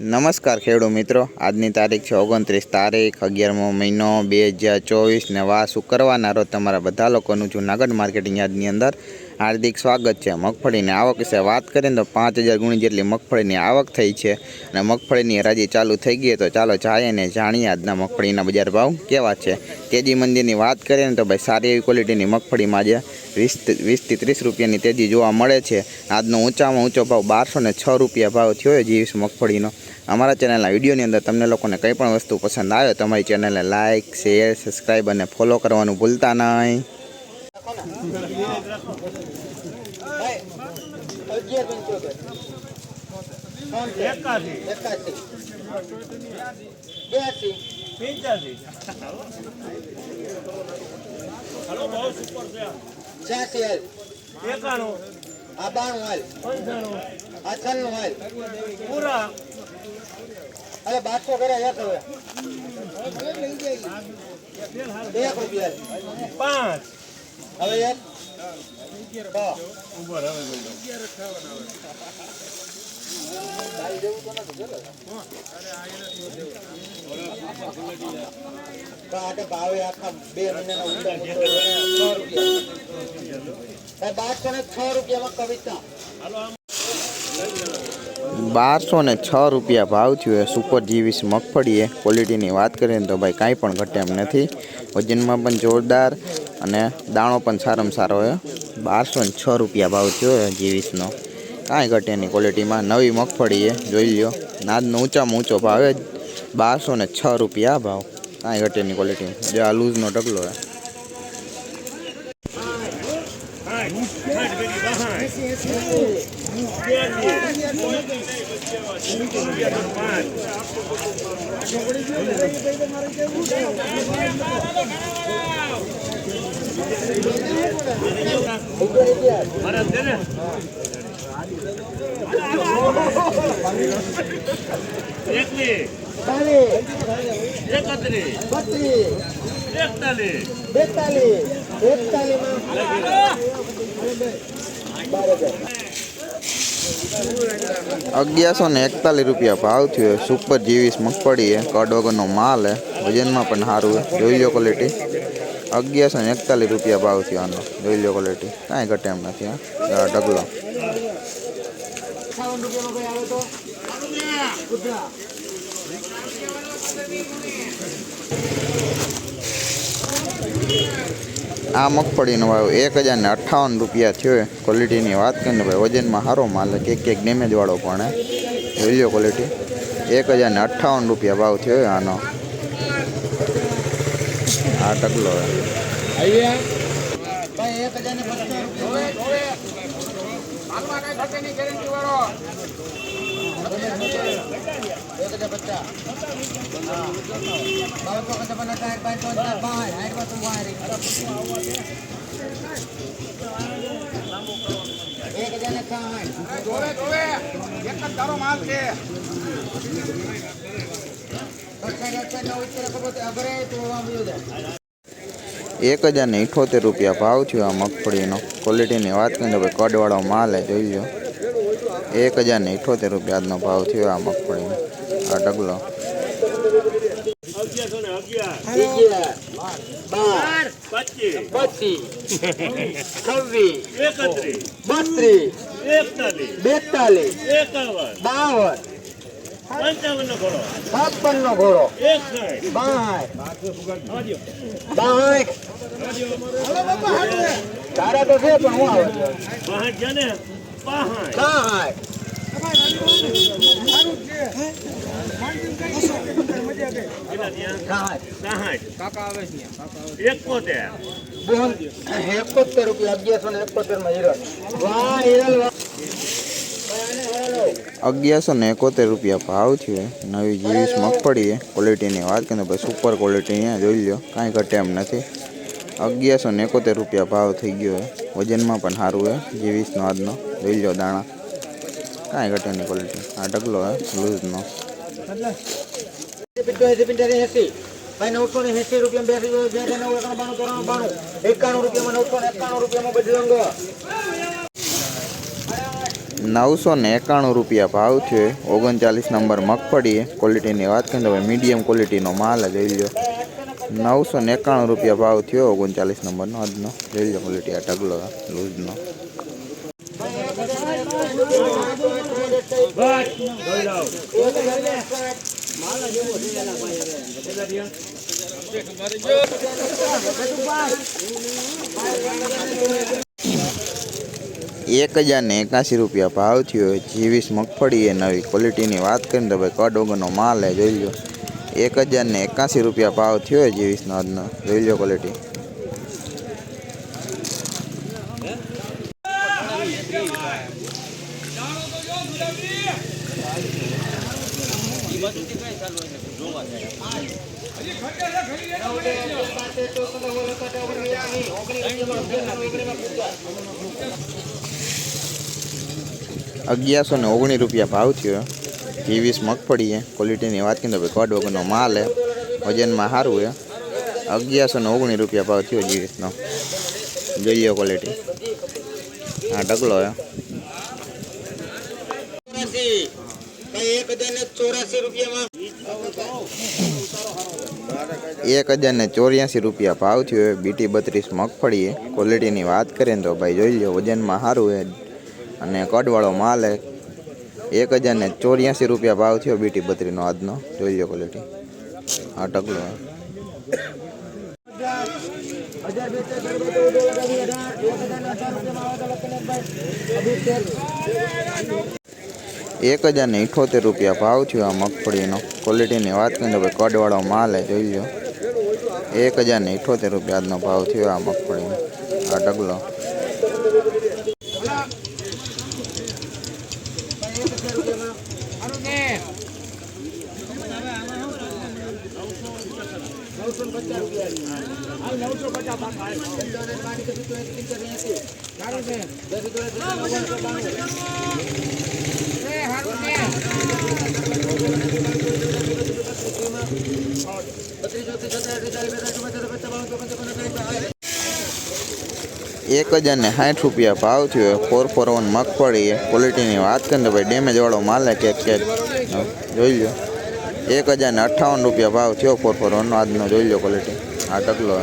નમસ્કાર ખેડૂત મિત્રો. આજની તારીખ છે ઓગણત્રીસ તારીખ, અગિયારમો મહિનો બે હજાર ચોવીસ ને વા શુક્રવારના રોજ તમારા બધા લોકોનું જૂનાગઢ માર્કેટિંગ યાર્ડની અંદર હાર્દિક સ્વાગત છે. મગફળીની આવક વિશે વાત કરીએ તો પાંચ હજાર ગુણી જેટલી મગફળીની આવક થઈ છે અને મગફળીની હરાજી ચાલુ થઈ ગઈ તો ચાલો જાય અને જાણીએ આજના મગફળીના બજાર ભાવ કેવા છે. તેજી મંદિરની વાત કરીએ ને તો ભાઈ સારી એવી ક્વોલિટીની મગફળીમાં આજે વીસ વીસથી ત્રીસ રૂપિયાની તેજી જોવા મળે છે. આજનો ઊંચામાં ઊંચો ભાવ બારસો ને છ રૂપિયા ભાવ થયો જીવીસ મગફળીનો. અમારા ચેનલના વિડીયોની અંદર તમને લોકોને કંઈ પણ વસ્તુ પસંદ આવે તો અમારી ચેનલને લાઇક શેર, સબસ્ક્રાઈબ અને ફોલો કરવાનું ભૂલતા નહીં. એકાસી. પિંચ્યાસી હલો બહુ સુપર છે છ્યાસી હાલ એકાણું. આ બાણું હાલ પંચાણું આ છન્નું હાલ પૂરા અરે બારસો કરે એક હવે એક રૂપિયા પાંચ. હવે એક. ભાવે છ રૂપિયા બારસો ને છ રૂપિયા ભાવ થયો એ સુપર જીવીસ મગફળીએ. ક્વોલિટીની વાત કરીએ તો ભાઈ કાંઈ પણ ઘટે એમ નથી. વજનમાં પણ જોરદાર. અને દાણો પણ સારામાં સારો હોય. બારસો ને છ રૂપિયા ભાવ થયો જીવીસનો કાંઈ ઘટે એની ક્વોલિટીમાં નવી મગફળી એ જોઈ લ્યો. નાદનો ઊંચામાં ઊંચો ભાવ બારસો ને છ રૂપિયા ભાવ. કાંઈ ઘટે એની ક્વોલિટી જે આ લૂઝનો ઢગલો છે. ને એકતાલીસ બેતાલીસ એકતાલીસમાં બાર હજાર અગિયારસો ને એકતાલીસ રૂપિયા ભાવ થયો. છે. સુપર જીવીસ મગફળી છે કડ વગરનો માલ છે વજનમાં પણ સારું છે જોઈ લો ક્વોલિટી અગિયારસો ને એકતાલીસ રૂપિયા ભાવ થયો આનો જોઈ લો ક્વોલિટી કાંઈ ઘટે એમ નથી હા આ ઢગલો અઠાવન રૂપિયામાં કોઈ આવે તો ગુજરાત આ મગફળીનો ભાવ એક હજાર ને અઠ્ઠાવન રૂપિયા થયો છે ક્વોલિટીની વાત કરીને ભાઈ, વજનમાં સારો માલ છે કેક કેક ડેમેજવાળો પણ છે જોઈ લો ક્વોલિટી. એક હજાર ને અઠ્ઠાવન રૂપિયા ભાવ થયો છે આનો. આ ટકલો છે એક હજાર ને જોવે જોવે એક જ તારો માલ પંચાવન એક હજાર ને સાઠ અડસઠ અડસઠ નવ ઉત્તર ખબર અગરે તો આમ બધું જાય એક હજાર ને ઇઠોતેર રૂપિયા ભાવ થયો આ મગફળીનો. ક્વોલિટીની વાત કરીએ તો ભાઈ કડવાળો માલ છે જોઈ લો એક હજાર ને ઇઠોતેર રૂપિયા આજનો ભાવ થયો આ મગફળીનો આ ડગલો બેતાલીસ બાવન પંચાવન ઘોડો. છપ્પન નો ઘોડો બાય. તારા તો છે પણ હું આવે એકોતેર. રૂપિયા અગિયારસો ને એકોતેરમાં હિરલ વાહ હિરલ વાહ. અગિયારસો ને એકોતેર રૂપિયા ભાવ થયો. નવી જીવીસ મગફળી ક્વોલિટીની વાત કરીએ ભાઈ સુપર ક્વોલિટી અહીંયા જોઈ લો કાંઈ ઘટે એમ નથી. અગિયારસો ને એકોતેર રૂપિયા ભાવ થઈ ગયો છે. વજનમાં પણ સારું છે જીવીસનો આજનો. જોઈ લો દાણા. કાંઈ ઘટે નહીં ક્વોલિટી આ ઢગલો છે, લૂઝનો. નવસો ને એસી રૂપિયા બે બે નવ એકાણું રૂપિયામાં નવસો ને એકાણું રૂપિયામાં બજરંગ નવસો ને એકાણું રૂપિયા ભાવ થયો. ઓગણચાલીસ નંબર મગફળી ક્વોલિટીની વાત કરીએ તો મીડિયમ ક્વોલિટીનો માલ જોઈ લો નવસો ને એકાણું રૂપિયા ભાવ થયો. ઓગણચાલીસ નંબરનો આજનો. જોઈ લો ક્વોલિટી આ ઢગલો લૂઝનો. એક હજારને એકાસી રૂપિયા ભાવ થયો. જીવીસ મગફળી એ નવી ક્વોલિટીની વાત કરીને તો ભાઈ કડ વગરનો માલ એ જોઈ લો એક હજારને એકાસી રૂપિયા ભાવ થયો જીવીસનો આજનો. જોઈ લો ક્વોલિટી. અગિયારસો ને ઓગણીસ રૂપિયા ભાવ થયો. જીવીસ મગફળી છે ક્વોલિટીની વાત કરીએ તો ભાઈ કડ વગરનો માલ છે વજનમાં સારું છે અગિયારસો ને ઓગણીસ રૂપિયા ભાવ થયો જીવીસનો. જોઈ લો ક્વોલિટી હા ઢગલો છે ચોરાસી. ભાઈ એક હજાર ને ચોરાસી રૂપિયામાં એક હજાર ને ચોર્યાસી રૂપિયા ભાવ થયો છે બીટી બત્રીસ મગફળી છે ક્વોલિટીની વાત કરીએ ને તો ભાઈ જોઈ લો વજનમાં સારું છે અને કડવાળો માલ એ એક હજાર ને ચોર્યાસી રૂપિયા ભાવ થયો બીટી બત્રીનો આજનો. જોઈ લો ક્વોલિટી હા ટકલો એક હજાર ને ઇઠોતેર રૂપિયા ભાવ થયો આ મગફળીનો. ક્વોલિટીની વાત કરીએ તો ભાઈ કડવાળો માલ હે, જોઈ લો એક હજાર ને ઇઠોતેર રૂપિયા આજનો ભાવ થયો આ મગફળીનો. આ ઢગલો એક હજાર ને સાઠ રૂપિયા ભાવ થયો. ફોર ફોર વન મગફળી છે ક્વોલિટીની વાત કરીએ તો ભાઈ ડેમેજવાળો માલ છે કે કે જોઈ લો એક હજાર ને અઠ્ઠાવન રૂપિયા ભાવ થયો ફોર ફોર વનનો આજનો જોઈ લો ક્વોલિટી આ ટકલો.